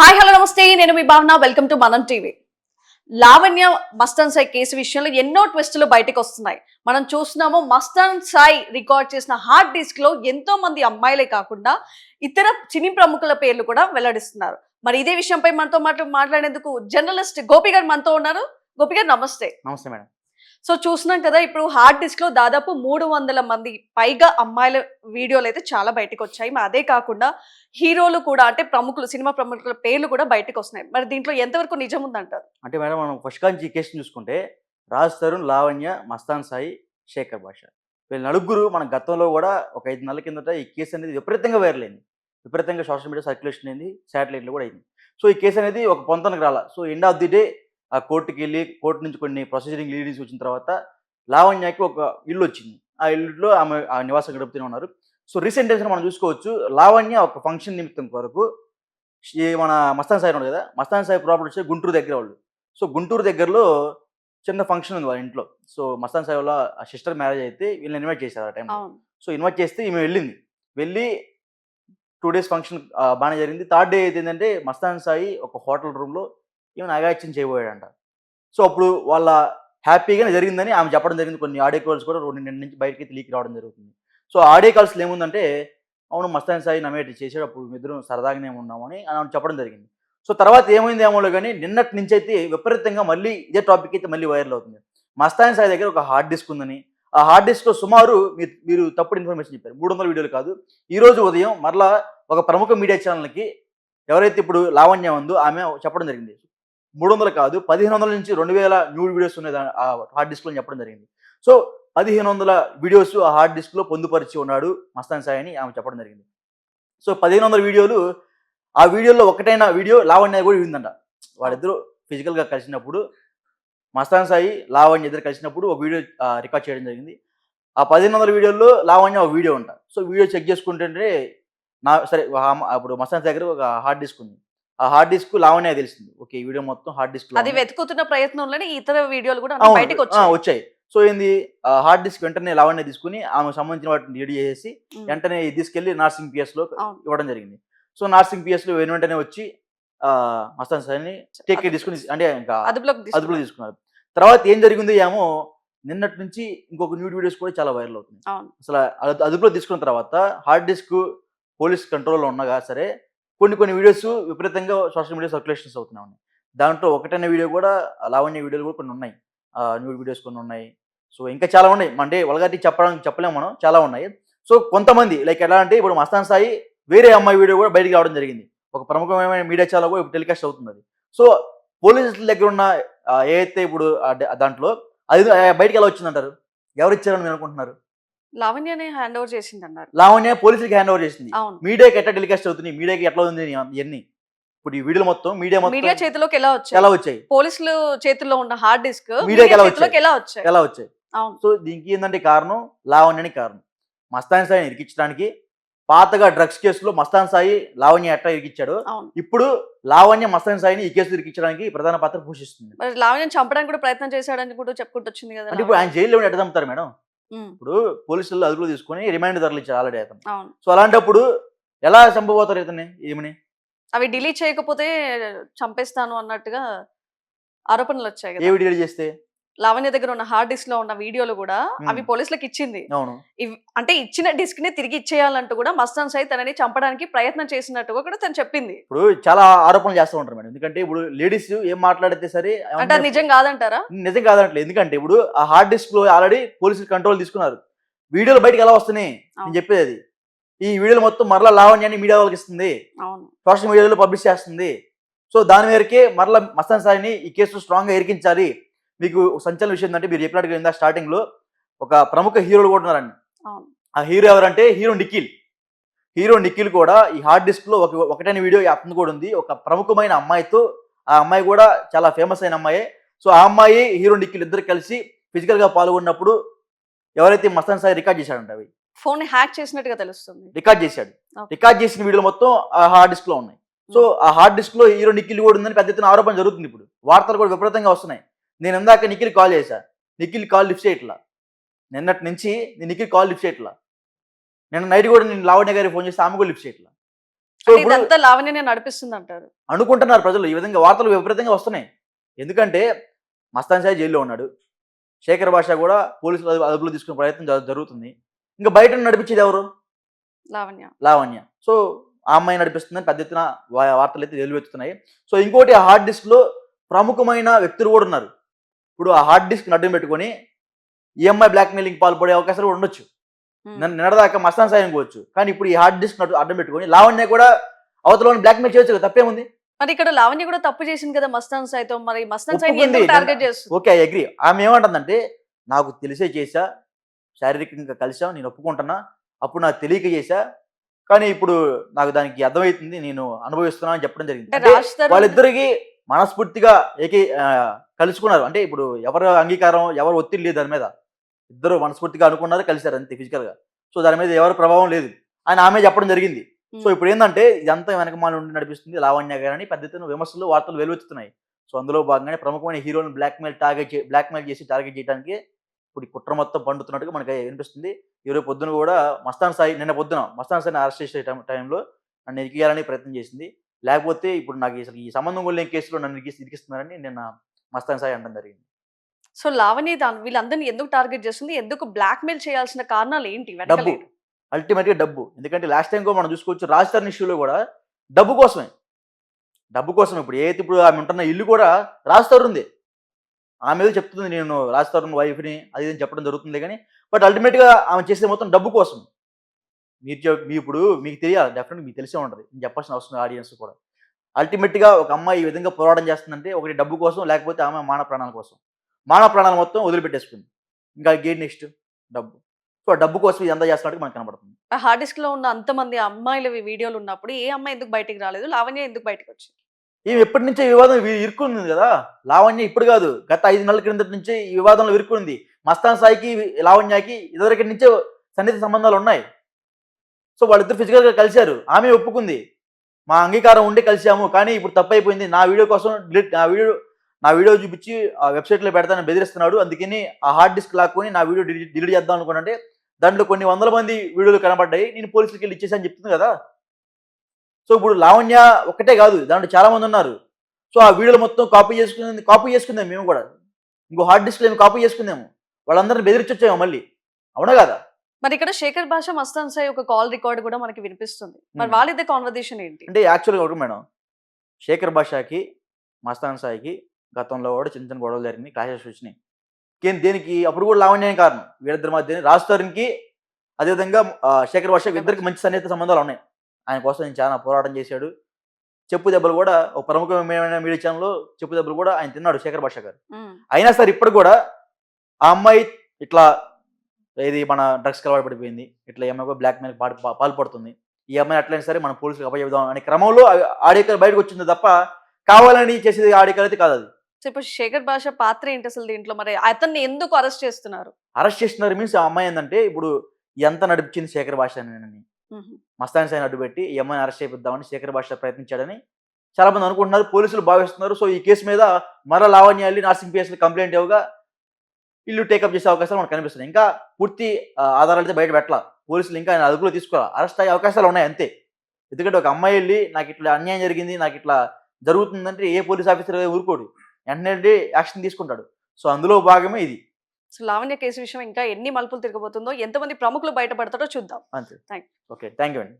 Hi hello నమస్తే. నేను మీ Bhavana. Welcome to Manam TV Lavanya Mastan Sai case విషయంలో ఎన్నో ట్విస్టులు బయటకు వస్తున్నాయి. మనం చూస్తున్నాము మస్తాన్ సాయి రికార్డ్ చేసిన హార్డ్ డిస్క్లో ఎంతో మంది అమ్మాయిలే కాకుండా ఇతర సినీ ప్రముఖుల పేర్లు కూడా వెల్లడిస్తున్నారు. మరి ఇదే విషయంపై మనతో మాట్లా మాట్లాడేందుకు జర్నలిస్ట్ గోపి గారు మనతో ఉన్నారు. గోపి గారు నమస్తే. నమస్తే మేడం. సో చూస్తున్నాం కదా ఇప్పుడు హార్డ్ డిస్క్లో దాదాపు మూడు వందల మంది పైగా అమ్మాయిల వీడియోలు అయితే చాలా బయటకు వచ్చాయి. మరి అదే కాకుండా హీరోలు కూడా అంటే ప్రముఖులు సినిమా ప్రముఖుల పేర్లు కూడా బయటకు వస్తున్నాయి. మరి దీంట్లో ఎంతవరకు నిజం ఉందంటారు? అంటే మేడం మనం ఫస్ట్ కాంచి ఈ చూసుకుంటే రాజ్ తరుణ్ లావణ్య మస్తాన్ సాయి శేఖర్ భాష వీళ్ళ నలుగురు మన గతంలో కూడా ఒక ఐదు నెలల కిందట ఈ కేసు అనేది విపరీతంగా వైరల్ అయింది. విపరీతంగా సోషల్ మీడియా సర్క్యులేషన్ అయింది శాటిలైట్లో కూడా అయింది. సో ఈ కేసు అనేది ఒక పొంతనకు రాల. So end of the day ఆ కోర్టుకి వెళ్ళి కోర్టు నుంచి కొన్ని ప్రొసీజరింగ్ లీడింగ్స్ వచ్చిన తర్వాత లావణ్యకి ఒక ఇల్లు వచ్చింది ఆ ఇల్లులో ఆమె ఆ నివాసం గడుపుతూనే ఉన్నారు. సో రీసెంట్ డేస్లో మనం చూసుకోవచ్చు లావణ్య ఒక ఫంక్షన్ నిమిత్తం కొరకు ఈ మన మస్తాన్ సాయి ఉన్నాడు కదా మస్తాన్ సాయి ప్రాపర్టీ వచ్చి గుంటూరు దగ్గర వాళ్ళు. సో గుంటూరు దగ్గరలో చిన్న ఫంక్షన్ ఉంది వాళ్ళ ఇంట్లో. సో మస్తాన్ సాయి వాళ్ళ సిస్టర్ మ్యారేజ్ అయితే వీళ్ళని ఇన్వైట్ చేశారు ఆ టైంలో సో ఇన్వైట్ చేస్తే ఈమె వెళ్ళింది. వెళ్ళి టూ డేస్ ఫంక్షన్ బాగానే జరిగింది. థర్డ్ డే అయితే ఏంటంటే మస్తాన్ సాయి ఒక హోటల్ రూమ్లో ఈమెను అగాచ్యం చేయబోయాడంట. సో అప్పుడు వాళ్ళ హ్యాపీగానే జరిగిందని ఆమె చెప్పడం జరిగింది. కొన్ని ఆడియో కాల్స్ కూడా రెండు నిన్న నుంచి బయటకి లీక్ రావడం జరుగుతుంది. సో ఆడియో కాల్స్లో ఏముందంటే అవును మస్తాన్ సాయి నమేటి చేసాడు అప్పుడు మిద్దరం ఇద్దరం సరదాగానే ఉన్నామని ఆమె చెప్పడం జరిగింది. సో తర్వాత ఏమైంది ఏమో కానీ నిన్నటి నుంచి అయితే విపరీతంగా మళ్ళీ ఇదే టాపిక్ అయితే మళ్ళీ వైరల్ అవుతుంది. మస్తాన్ సాయి దగ్గర ఒక హార్డ్ డిస్క్ ఉందని ఆ హార్డ్ డిస్క్లో సుమారు మీరు మీరు తప్పుడు ఇన్ఫర్మేషన్ చెప్పారు. మూడు వందల వీడియోలు కాదు. ఈరోజు ఉదయం మరలా ఒక ప్రముఖ మీడియా ఛానల్కి ఎవరైతే ఇప్పుడు లావణ్య ఉందో ఆమె చెప్పడం జరిగింది. మూడు వందలు కాదు పదిహేను వందల నుంచి రెండు వేల న్యూడ్ వీడియోస్ ఉన్నాయి ఆ హార్డ్ డిస్క్లో చెప్పడం జరిగింది. సో పదిహేను వందల వీడియోస్ ఆ హార్డ్ డిస్క్లో పొందుపరిచి ఉన్నాడు మస్తాన్ సాయి అని ఆమె చెప్పడం జరిగింది. సో పదిహేను వందల వీడియోలు ఆ వీడియోలో ఒకటైన వీడియో లావణ్య కూడా విందంట. వాళ్ళిద్దరూ ఫిజికల్గా కలిసినప్పుడు మస్తాన్ సాయి లావణ్య ఇద్దరు కలిసినప్పుడు ఒక వీడియో రికార్డ్ చేయడం జరిగింది. ఆ పదిహేను వందల వీడియోల్లో లావణ్య ఒక వీడియో ఉంటా. సో వీడియో చెక్ చేసుకుంటుంటే నా సరే అప్పుడు మస్తాన్ దగ్గర ఒక హార్డ్ డిస్క్ ఉంది. ఆ హార్డ్ డిస్క్ లావణ్య తెలిసింది. ఓకే ఈ వీడియో మొత్తం హార్డ్ డిస్క్ అది వెతుకుతున్న ప్రయత్నంలోనే ఇతర వీడియోలు కూడా బయటకు వచ్చాయి. వచ్చాయి. సో ఏంది? హార్డ్ డిస్క్ వెంటనే లావణ్య తీసుకుని ఆమెకు సంబంధించిన వాటిని రెడీ చేసి. వెంటనే తీసుకెళ్ళి నార్సింగ్ పిఎస్లో. ఇవ్వడం జరిగింది. సో నార్సింగ్ పిఎస్లో వెను వెంటనే వచ్చి మస్తాన్ సార్ని టేక్ తీసుకుని అంటే ఇంకా అదుపులో తీసుకున్నారు. తర్వాత ఏం జరిగింది ఏమో నిన్నటి నుంచి ఇంకొక న్యూ వీడియోస్ కూడా చాలా వైరల్ అవుతుంది అవును. అసలు అదు- అదుపులో తీసుకున్న తర్వాత హార్డ్ డిస్క్ పోలీస్ కంట్రోల్లో ఉండగా సరే కొన్ని కొన్ని వీడియోస్ విపరీతంగా సోషల్ మీడియా సర్క్యులేషన్స్ అవుతున్నాయి. ఉన్నాయి దాంట్లో ఒకటైన వీడియో కూడా లావణ్య వీడియోలు కూడా కొన్ని ఉన్నాయి. న్యూ వీడియోస్ కొన్ని ఉన్నాయి. సో ఇంకా చాలా ఉన్నాయి. అంటే వల్గాటి చెప్పడానికి చెప్పలేము మనం. చాలా ఉన్నాయి. సో కొంతమంది లైక్ ఎలా అంటే ఇప్పుడు మస్తాన్ సాయి వేరే అమ్మాయి వీడియో కూడా బయటికి రావడం జరిగింది. ఒక ప్రముఖమైన మీడియా ఛానల్ కూడా ఇప్పుడు టెలికాస్ట్ అవుతుంది అది సో పోలీసుల దగ్గర ఉన్న ఏ ఏదైతే ఇప్పుడు దాంట్లో అది బయటకు ఎలా వచ్చిందంటారు? ఎవరు ఇచ్చారని మీరు అనుకుంటున్నారు? లావణ్యనే హ్యాండ్ ఓవర్ చేసింది అన్నారు లావణ్య పోలీసులకి హ్యాండ్ ఓవర్ చేసింది. అవును. మీడియాకి ఎట్లా టెలికాస్ట్ అవుతుంది మీడియాకి ఎట్లా ఉంది ఇవన్నీ ఇప్పుడు ఈ వీడియో మొత్తం మీడియా మీడియా మొత్తం చేతిలోకి ఎలా వచ్చాయి? ఎలా వచ్చాయి? పోలీసులు చేతుల్లో ఉన్న హార్డ్ డిస్క్ మీడియాకి ఎలా చేతిలోకి ఎలా వచ్చాయి? ఎలా వచ్చాయి? అవును. సో దీనికి ఏంటంటే కారణం? లావణ్యని కారణం. మస్తాన్ సాయిని ఇరికించడానికి పాతగా డ్రగ్స్ కేసులో మస్తాన్ సాయి లావణ్య ఎట్లా ఇరికిచ్చాడు ఇప్పుడు లావణ్య మస్తాన్ సాయిని ఈ కేసు ఇరికించడానికి ప్రధాన పాత్ర పోషిస్తుంది. మరి లావణ్యం చంపడానికి కూడా ప్రయత్నం చేశాడని కూడా చెప్పుకుంటూ వచ్చింది కదా ఇప్పుడు ఆయన జైల్లో ఎట్లా చంపుతారు మేడం? ఇప్పుడు పోలీసులు అదుపులో తీసుకొని రిమైండ్ తరలించారు ఆల్రెడీ అతను. సో అలాంటప్పుడు ఎలా చంపబోతారు ఇతన్ని ఏమని అవి డిలీట్ చేయకపోతే చంపేస్తాను అన్నట్టుగా ఆరోపణలు వచ్చాయి ఏ కదా వీడియో చేస్తే? లావణ్య దగ్గర ఉన్న హార్డ్ డిస్క్లో ఉన్న వీడియోలు కూడా. అవి పోలీసులకు ఇచ్చింది. అంటే ఇచ్చిన డిస్క్ని తిరిగి ఇచ్చేయాలంటూ కూడా మస్తాన్ సాయి తనని చంపడానికి ప్రయత్నం చేసినట్టుగా కూడా తను చెప్పింది. ఇప్పుడు చాలా ఆరోపణలు చేస్తూ ఉంటారు మేడం. ఎందుకంటే ఇప్పుడు లేడీస్ ఏం మాట్లాడితే సరే అంటే నిజం కాదంటారా? నిజం కాదనట్లేదు ఎందుకంటే ఇప్పుడు ఆ హార్డ్ డిస్క్లో ఆల్రెడీ పోలీసులు కంట్రోల్ తీసుకున్నారు. వీడియోలు బయటకు ఎలా వస్తున్నాయి? నేను. చెప్పేది అది. ఈ వీడియోలు మొత్తం మరలా లావణ్యాన్ని మీడియా వాళ్ళకి ఇస్తుంది. సోషల్ మీడియాలో పబ్లిష్ చేస్తుంది. సో దాని మేరకే మరలా మస్తాన్ సాయిని ఈ కేసు స్ట్రాంగ్గా ఇరికించాలి మీకు సంచలన విషయం ఏంటంటే మీరు చెప్పినట్టుగా ఇందా స్టార్టింగ్లో ఒక ప్రముఖ హీరోలు కూడా ఉన్నారండి. ఆ హీరో ఎవరంటే హీరో నిఖిల్. హీరో నిఖిల్ కూడా ఈ హార్డ్ డిస్క్లో ఒక ఒకటైన వీడియో అతను కూడా ఉంది. ఒక ప్రముఖమైన అమ్మాయితో ఆ అమ్మాయి కూడా చాలా ఫేమస్ అయిన అమ్మాయే. సో ఆ అమ్మాయి హీరో నిఖిల్ ఇద్దరు కలిసి ఫిజికల్గా పాల్గొన్నప్పుడు ఎవరైతే మస్తాన్ సాయి రికార్డ్ చేశాడంట అవి? ఫోన్ హ్యాక్ చేసినట్టుగా తెలుస్తుంది. రికార్డ్ చేశాడు. రికార్డ్ చేసిన వీడియోలు మొత్తం ఆ హార్డ్ డిస్క్లో ఉన్నాయి. సో ఆ హార్డ్ డిస్క్లో హీరో నిఖిల్ కూడా ఉందని పెద్ద ఎత్తున ఆరోపణ జరుగుతుంది ఇప్పుడు. వార్తలు కూడా విపరీతంగా వస్తున్నాయి. నేను ఇందాక నిఖిల్ కాల్ చేశా. నిఖిల్ కాల్ లిఫ్ట్ చేయట్లా. నిన్నటి నుంచి నేను నిఖిల్ కాల్ లిఫ్ట్ చేయట్లా. నిన్న నైట్ కూడా నేను లావణ్య గారికి ఫోన్ చేస్తే ఆమె కూడా లిఫ్ట్ చేయట్లా. సో ఇదంతా లావణ్యనే నడిపిస్తుంది అంటారు అనుకుంటున్నారు ప్రజలు. ఈ విధంగా వార్తలు విపరీతంగా వస్తున్నాయి. ఎందుకంటే మస్తాన్ సాయి జైల్లో ఉన్నాడు. శేఖర్ భాష కూడా పోలీసులు అదుపు- అదుపులో తీసుకునే ప్రయత్నం జరు- జరుగుతుంది. ఇంకా బయట నడిపించేది ఎవరు? లావణ్య. లావణ్య. సో ఆ అమ్మాయి నడిపిస్తుందని పెద్ద ఎత్తున వార్తలు అయితే వెలువెత్తుతున్నాయి సో ఇంకోటి ఆ హార్డ్ డిస్క్లో ప్రముఖమైన వ్యక్తులు కూడా ఉన్నారు. ఇప్పుడు ఆ హార్డ్ డిస్క్ అడ్డం పెట్టుకొని ఈ అమ్మాయి బ్లాక్ మెయిలింగ్ పాల్పడే అవకాశాలు కూడా ఉండొచ్చు. ఉమ్. నిన్న నిన్నదాకా మస్తాన్ సాయి అనుకోవచ్చు కానీ ఇప్పుడు ఈ హార్డ్ డిస్క్ అడ్డం పెట్టుకొని లావణ్య కూడా అవతల బ్లాక్ మెయిల్ చేయొచ్చు కదా తప్పేముంది? మరి ఇక్కడ లావణ్య కూడా తప్పు చేసింది కదా మస్తాన్ సాయితో. మరి మస్తాన్ సాయి టార్గెట్ చేస్తుంది? ఓకే ఐ అగ్రి ఆమె ఏమంటుందంటే నాకు తెలిసే చేశా శారీరకంగా కలిసా నేను ఒప్పుకుంటున్నా అప్పుడు నాకు తెలియక చేశా కానీ ఇప్పుడు నాకు దానికి అర్థమవుతుంది నేను అనుభవిస్తున్నా అని చెప్పడం జరిగింది. వాళ్ళిద్దరికి మనస్ఫూర్తిగా ఏకీ కలుసుకున్నారు. అంటే ఇప్పుడు ఎవరు అంగీకారం ఎవరు ఒత్తిడి లేదు దాని మీద. ఇద్దరు మనస్ఫూర్తిగా అనుకున్నారు కలిశారు అంతే ఫిజికల్గా సో దాని మీద ఎవరు ప్రభావం లేదు. అని ఆమె చెప్పడం జరిగింది. సో. ఇప్పుడు ఏంటంటే ఇదంతా వెనకమాల నుండి నడిపిస్తుంది లావణ్య గారని పెద్ద ఎత్తున విమర్శలు వార్తలు వెలువెత్తుతున్నాయి. సో అందులో భాగంగానే ప్రముఖమైన హీరోని blackmail target blackmail చేసి టార్గెట్ చేయడానికి ఇప్పుడు ఈ కుట్ర మొత్తం పండుతున్నట్టుగా మనకి వినిపిస్తుంది. ఈరోజు పొద్దున కూడా మస్తాన్ సాయి నిన్న పొద్దున మస్తాన్ సాయిని అరెస్ట్ చేసే టైం టైంలో నన్ను ఇరికియాలని ప్రయత్నం చేసింది. లేకపోతే ఇప్పుడు నాకు అసలు ఈ సంబంధం కూడా లేని కేసులో నన్ను ఇరికిస్ ఇరికిస్తున్నారని నిన్న మస్తాన్ సాయి అనడం జరిగింది. సో లావణ్య దాని వీళ్ళందరినీ ఎందుకు టార్గెట్ చేస్తుంది? ఎందుకు బ్లాక్ మెయిల్ చేయాల్సిన కారణాలు ఏంటి? డబ్బు. వెనకలేదు అల్టిమేట్గా డబ్బు. ఎందుకంటే లాస్ట్ టైం కూడా మనం చూసుకోవచ్చు రాజ్ తరుణ్ ఇష్యూలో కూడా డబ్బు కోసమే. డబ్బు కోసం ఇప్పుడు. ఏదైతే ఇప్పుడు ఆమె ఉంటున్న ఇల్లు కూడా రాజ్ తరుణ్ ఉంది. ఆమె చెప్తుంది నేను రాజ్ తరుణ్ వైఫ్ని అది చెప్పడం జరుగుతుంది కానీ బట్ అల్టిమేట్గా ఆమె చేసేది మొత్తం డబ్బు కోసం మీరు చెప్- మీ ఇప్పుడు మీకు తెలియాలి డెఫినెట్ మీకు తెలిసే ఉంటుంది. నేను చెప్పాల్సిన అవసరం ఆడియన్స్ కూడా. అల్టిమేట్గా ఒక అమ్మాయి ఈ విధంగా పోరాటం చేస్తుందంటే ఒకటి డబ్బు కోసం లేకపోతే ఆమె మాన ప్రాణాల కోసం. మాన ప్రాణాలు మొత్తం వదిలిపెట్టేసుకుంది. ఇంకా గేట్ నెక్స్ట్ డబ్బు. సో డబ్బు కోసం ఇది ఎంత చేస్తున్నట్టు మనకు కనబడుతుంది. హార్డ్ డిస్క్లో ఉన్న అంతమంది అమ్మాయిల వీడియోలు ఉన్నప్పుడు ఏ అమ్మాయి ఎందుకు బయటికి రాలేదు? లావణ్య ఎందుకు బయటకు వచ్చింది? ఈమె ఎప్పటి నుంచే వివాదం ఇరుక్కుంది కదా? లావణ్య ఇప్పుడు కాదు. గత ఐదు నెలల క్రిందటి నుంచే ఈ వివాదంలో ఇరుక్కుంది. మస్తాన్ సాయికి లావణ్యకి ఇదివరకటి నుంచే సన్నిహిత సంబంధాలు ఉన్నాయి. సో వాళ్ళిద్దరు ఫిజికల్గా కలిశారు. ఆమె ఒప్పుకుంది. మా అంగీకారం ఉండి కలిసాము కానీ ఇప్పుడు తప్పు అయిపోయింది నా వీడియో కోసం డిలీట్ నా వీడియో నా వీడియో చూపించి ఆ వెబ్సైట్లో పెడతానని బెదిరిస్తున్నాడు. అందుకని ఆ హార్డ్ డిస్క్ లాక్కొని నా వీడియో డిలీట్ డిలీట్ చేద్దాం అనుకున్నాంటే దాంట్లో కొన్ని వందల మంది వీడియోలు కనబడ్డాయి. నేను పోలీసులకి వెళ్ళి ఇచ్చేసాను చెప్తుంది కదా. సో ఇప్పుడు లావణ్య ఒక్కటే కాదు. దాంట్లో చాలా మంది ఉన్నారు. సో ఆ వీడియోలు మొత్తం కాపీ చేసుకుంది కాపీ చేసుకుందాం మేము కూడా. ఇంకో హార్డ్ డిస్క్ మేము కాపీ చేసుకుందాము. వాళ్ళందరిని బెదిరించొచ్చాము మళ్ళీ. అవునా కదా? మరి ఇక్కడ శేఖర్ భాష మస్తాన్ సాయి ఒక కాల్ రికార్డ్ కూడా మనకి వినిపిస్తుంది. మరి. వాళ్ళిద్దరి కాన్వర్జేషన్ ఏంటి? అంటే యాక్చువల్గా ఒకటి మేడం? శేఖర్ భాషాకి మస్తాన్ సాయికి గతంలో కూడా చిన్న చిన్న గొడవలు జరిగినాయి క్లాషెస్ వచ్చినాయి. కేం దేనికి? అప్పుడు కూడా లావణ్యం కారణం. వీళ్ళిద్దరి మధ్య రాజ్ తరుణ్కి అదేవిధంగా శేఖర్ భాష ఇద్దరికి మంచి సన్నిహిత సంబంధాలు ఉన్నాయి. ఆయన కోసం నేను చాలా పోరాటం చేశాడు. చెప్పు దెబ్బలు కూడా ఒక ప్రముఖమైన మీడియా ఛానల్లో చెప్పు దెబ్బలు కూడా ఆయన తిన్నాడు శేఖర్ భాష గారు. అయినా సరే ఇప్పుడు కూడా ఆ అమ్మాయి ఇట్లా ఇది మన డ్రగ్స్కి అలవాటు పడిపోయింది. ఇట్లా ఈ అమ్మాయి బ్లాక్ మెయిల్ పాల్పడుతుంది. ఈ అమ్మాయి అట్లయినా సరే మనం పోలీసులకు అప్పచెబుదాం అనే క్రమంలో ఆడియో బయటకు వచ్చింది తప్ప కావాలని చేసేది ఆడియో అయితే కాదు అది ఇప్పుడు శేఖర్ భాష పాత్ర ఏంటి అసలు దీంట్లో? మరి అతన్ని ఎందుకు అరెస్ట్ చేస్తున్నారు? అరెస్ట్ చేస్తున్నారు మీన్స్ ఆ అమ్మాయి ఏంటంటే ఇప్పుడు ఎంత నడిపించింది శేఖర్ భాష అని. మస్తాన్ సాయిని అడ్డుపెట్టి ఈ అమ్మాయిని అరెస్ట్ చేపిద్దామని శేఖర్ భాష ప్రయత్నించాడని చాలా మంది అనుకుంటున్నారు. పోలీసులు భావిస్తున్నారు. సో ఈ కేసు మీద మరో లావణ్య వెళ్ళి నార్సింగ్ పిఎస్లో కంప్లైంట్ ఇవ్వగా ఇల్లు టేకప్ చేసే అవకాశాలు మనకు కనిపిస్తున్నాయి. ఇంకా పూర్తి ఆధారాలు అయితే బయట పెట్టాల. పోలీసులు ఇంకా ఆయన అదుపులో తీసుకోవాలి అరెస్ట్ అయ్యే అవకాశాలు ఉన్నాయి అంతే. ఎందుకంటే ఒక అమ్మాయి వెళ్ళి నాకు ఇట్లా అన్యాయం జరిగింది నాకు ఇట్లా జరుగుతుందంటే ఏ పోలీస్ ఆఫీసర్ ఊరుకోడు. వెంటనే యాక్షన్ తీసుకుంటాడు. సో అందులో భాగమే ఇది. సో లావణ్య కేసు విషయం ఇంకా ఎన్ని మలుపులు తిరగబోతుందో ఎంతమంది ప్రముఖులు బయటపడతారో చూద్దాం. అంతే. ఓకే థ్యాంక్ యూ అండి.